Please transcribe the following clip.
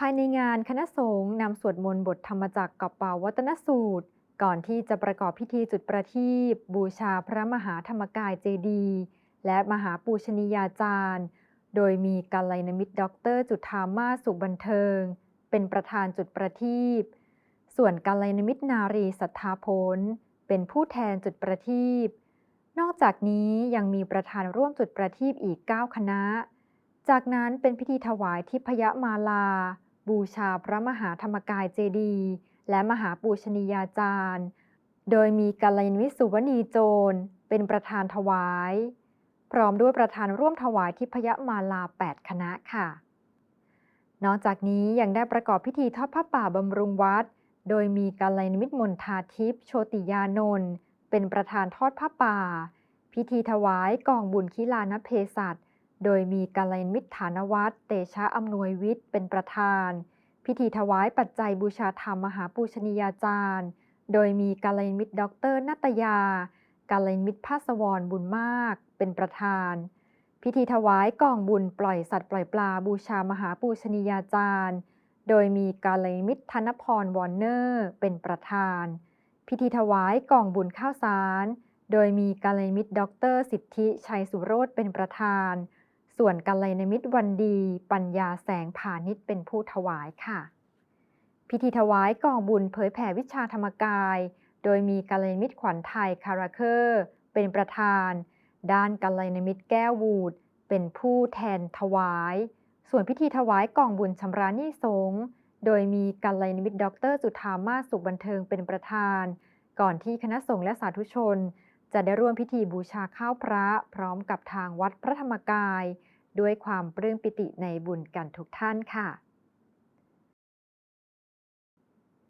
ภายในงานคณะสงฆ์นำสวดมนต์บทธรรมจักรกับเป่าวัตนสูตร ก่อนที่จะประกอบพิธีจุดประทีปบูชาพระมหาธรรมกายเจดี และมหาปูชนียาจารย์ โดยมีกัลยาณมิตรด็อกเตอร์จุธามาสุบันเทิง เป็นประธานจุดประทีปส่วนกัลยาณมิตรนารีสัทธาผลเป็นผู้แทนจุดประทีปนอกจากนี้ยังมีประธานร่วมจุดประทีปอีก 9 คณะ จากนั้นเป็นพิธีถวายทิพยมาลา บูชาพระมหาธรรมกายเจดีย์และมหาปูชนียาจารย์ โดยมีกัลยาณมิสุวณีโจร เป็นประธานถวาย พร้อมด้วยประธานร่วมถวายทิพยมาลา 8 คณะค่ะ นอกจากนี้ยังได้ประกอบพิธีทอดผ้าป่าบำรุงวัด โดยมีกัลยาณมิตรมนทาทิพย์โชติยานนท์เป็นประธานทอดผ้าป่า พิธีถวายกองบุญคิลานเพศัต โดยมีกัลยาณมิตรฐานวัตรเตชะอำนวยวิทย์เป็นประธาน พิธีถวายปัจจัยบูชาธรรมมหาปูชนียาจารย์ โดยมีกัลยาณมิตรด็อกเตอร์นัตยากัลยาณมิตรภาสวรบุญมาก เป็นประธาน พิธีถวายกองบุญปล่อยสัตว์ปล่อยปลาบูชามหาปูชนียาจารย์ โดยมีกาลยมิตรธนพรวอร์เนอร์ เป็นประธาน พิธีถวายกองบุญข้าวสาร โดยมีกาลยมิตรด็อกเตอร์สิทธิชัยสุโรธเป็นประธาน ส่วนกาลยาณมิตรวันดี ปัญญาแสงผานิชเป็นผู้ถวายค่ะ พิธีถวายกองบุญเผยแผ่วิชาธรรมกาย โดยมีกาลยาณมิตรขวัญไทยคาราเคอร์เป็นประธาน ด้านกัลยาณมิตรแก้ววูดเป็นผู้แทนถวาย ส่วนพิธีถวายกองบุญชำระหนี้สงฆ์โดยมีกัลยาณมิตรด็อกเตอร์จุธามาสสุขบันเทิงเป็นประธาน ก่อนที่คณะสงฆ์และสาธุชน จะได้ร่วมพิธีบูชาข้าวพระพร้อมกับทางวัดพระธรรมกาย ด้วยความปลื้มปิติในบุญกันทุกท่านค่ะ